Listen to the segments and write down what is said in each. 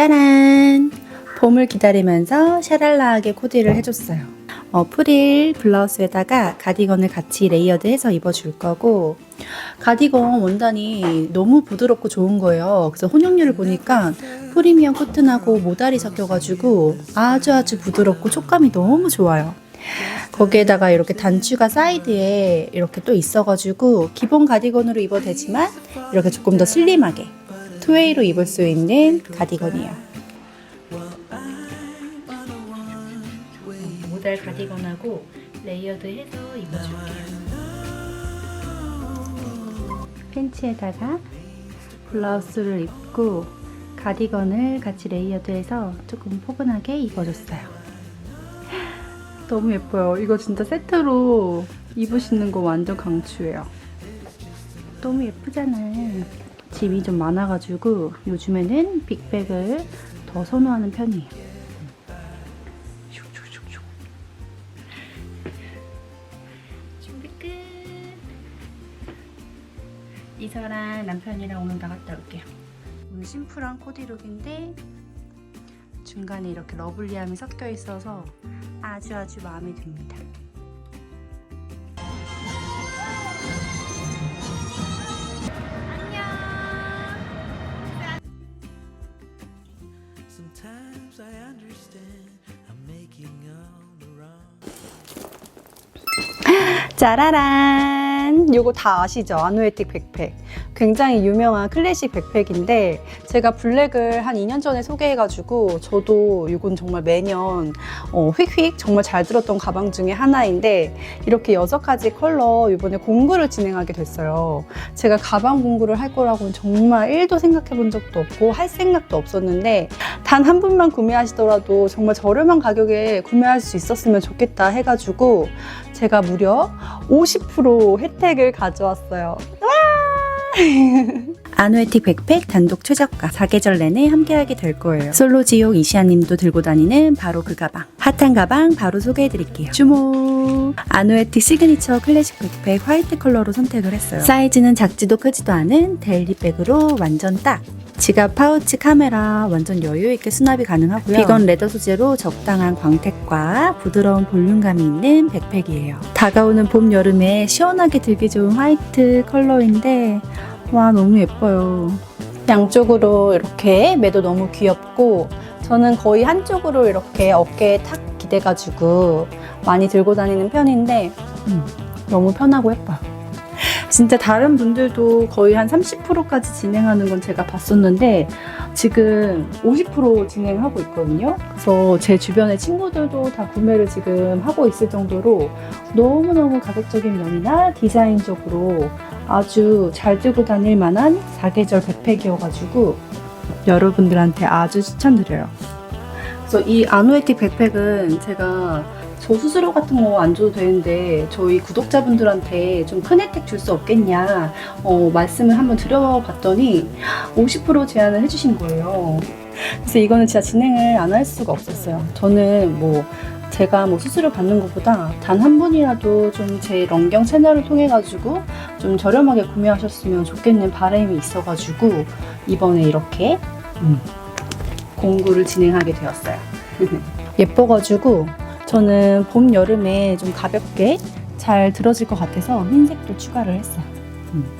짜란! 봄을 기다리면서 샤랄라하게 코디를 해줬어요. 어, 프릴 블라우스에다가 가디건을 같이 레이어드해서 입어줄 거고 가디건 원단이 너무 부드럽고 좋은 거예요. 그래서 혼용률을 보니까 프리미엄 코튼하고 모다리 섞여가지고 아주 아주 부드럽고 촉감이 너무 좋아요. 거기에다가 이렇게 단추가 사이드에 이렇게 또 있어가지고 기본 가디건으로 입어도 되지만 이렇게 조금 더 슬림하게 투웨이로 입을 수 있는 가디건이에요. 모달 가디건하고 레이어드해서 입어줄게요. 팬츠에다가 블라우스를 입고 가디건을 같이 레이어드해서 조금 포근하게 입어줬어요. 너무 예뻐요. 이거 진짜 세트로 입으시는 거 완전 강추예요. 너무 예쁘잖아요. 짐이 좀 많아가지고 요즘에는 빅백을 더 선호하는 편이에요. 슉슉슉슉. 준비 끝. 이서랑 남편이랑 오늘 나갔다 올게요. 오늘 심플한 코디룩인데 중간에 이렇게 러블리함이 섞여 있어서 아주 아주 마음에 듭니다. 짜라란! 요거 다 아시죠? 아누에틱 백팩. 굉장히 유명한 클래식 백팩인데 제가 블랙을 한 2년 전에 소개해가지고 저도 이건 정말 매년 어, 휙휙 정말 잘 들었던 가방 중에 하나인데 이렇게 여섯 가지 컬러 이번에 공구를 진행하게 됐어요. 제가 가방 공구를 할 거라고는 정말 1도 생각해 본 적도 없고 할 생각도 없었는데 단 한 분만 구매하시더라도 정말 저렴한 가격에 구매할 수 있었으면 좋겠다 해가지고 제가 무려 50% 혜택을 가져왔어요. 아누에틱 백팩 단독 최저가 4계절 내내 함께하게 될 거예요. 솔로 지옥 이시아님도 들고 다니는 바로 그 가방. 핫한 가방 바로 소개해드릴게요. 주모! 아누에틱 시그니처 클래식 백팩 화이트 컬러로 선택을 했어요. 사이즈는 작지도 크지도 않은 데일리백으로 완전 딱! 지갑, 파우치, 카메라 완전 여유 있게 수납이 가능하고요. 비건 레더 소재로 적당한 광택과 부드러운 볼륨감이 있는 백팩이에요. 다가오는 봄, 여름에 시원하게 들기 좋은 화이트 컬러인데 와 너무 예뻐요. 양쪽으로 이렇게 매도 너무 귀엽고 저는 거의 한쪽으로 이렇게 어깨에 탁 기대가지고 많이 들고 다니는 편인데 음, 너무 편하고 예뻐요. 진짜 다른 분들도 거의 한 30%까지 진행하는 건 제가 봤었는데 지금 50% 진행하고 있거든요. 그래서 제 주변의 친구들도 다 구매를 지금 하고 있을 정도로 너무너무 가격적인 면이나 디자인적으로 아주 잘 들고 다닐 만한 사계절 백팩이어가지고 여러분들한테 아주 추천드려요. 그래서 이 아누에틱 백팩은 제가 저 수수료 같은 거 안 줘도 되는데 저희 구독자분들한테 좀 큰 혜택 줄 수 없겠냐 어, 말씀을 한번 드려봤더니 50% 제한을 해주신 거예요. 그래서 이거는 진짜 진행을 안 할 수가 없었어요. 저는 뭐 제가 뭐 수수료 받는 것보다 단 한 분이라도 좀 제 런경 채널을 통해 가지고 좀 저렴하게 구매하셨으면 좋겠는 바람이 있어가지고 이번에 이렇게 음, 공구를 진행하게 되었어요. 예뻐가지고 저는 봄 여름에 좀 가볍게 잘 들어질 것 같아서 흰색도 추가를 했어요. 음.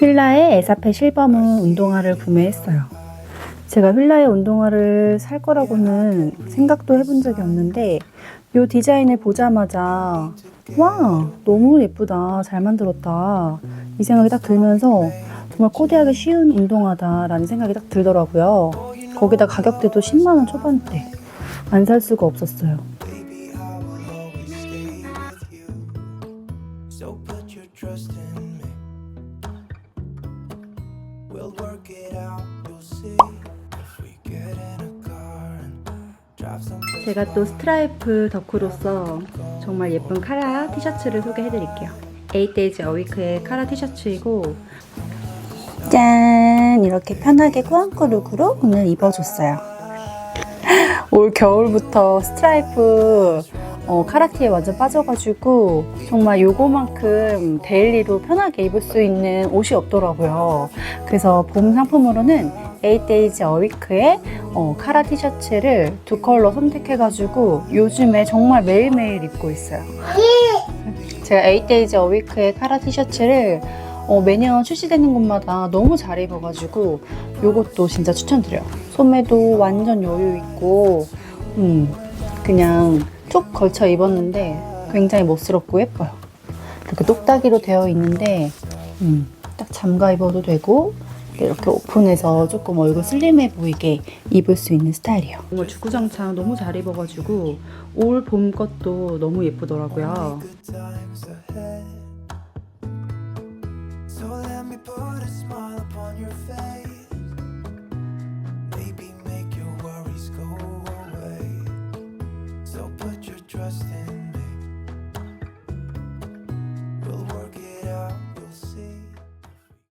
휠라의 에사페 실버문 운동화를 구매했어요. 제가 휠라의 운동화를 살 거라고는 생각도 해본 적이 없는데 이 디자인을 보자마자 와 너무 예쁘다 잘 만들었다 이 생각이 딱 들면서 정말 코디하기 쉬운 운동화다라는 생각이 딱 들더라고요. 거기다 가격대도 10만 원 초반대 안 살 수가 없었어요. We'll work it out, you'll see. If we get in a car and drive someplace. 제가 또 스트라이프 덕후로서 정말 예쁜 카라 티셔츠를 소개해드릴게요. 8days a week의 카라 티셔츠이고 짠! 이렇게 편하게 꾸안꾸 룩으로 오늘 입어줬어요. 올 겨울부터 스트라이프 어, 카라티에 완전 빠져가지고 정말 요거만큼 데일리로 편하게 입을 수 있는 옷이 없더라고요. 그래서 봄 상품으로는 8days a week의 어, 카라 티셔츠를 두 컬러 선택해가지고 요즘에 정말 매일매일 입고 있어요. 제가 8days a week의 카라 티셔츠를 어, 매년 출시되는 곳마다 너무 잘 입어가지고 요것도 진짜 추천드려요. 소매도 완전 여유 있고, 음, 그냥 쭉 걸쳐 입었는데 굉장히 멋스럽고 예뻐요. 이렇게 똑딱이로 되어 있는데, 음, 딱 잠가 입어도 되고, 이렇게 오픈해서 조금 얼굴 슬림해 보이게 입을 수 있는 스타일이에요. 정말 주구장창 너무 잘 입어가지고 올 봄 것도 너무 예쁘더라고요. So let me put a smile upon your face.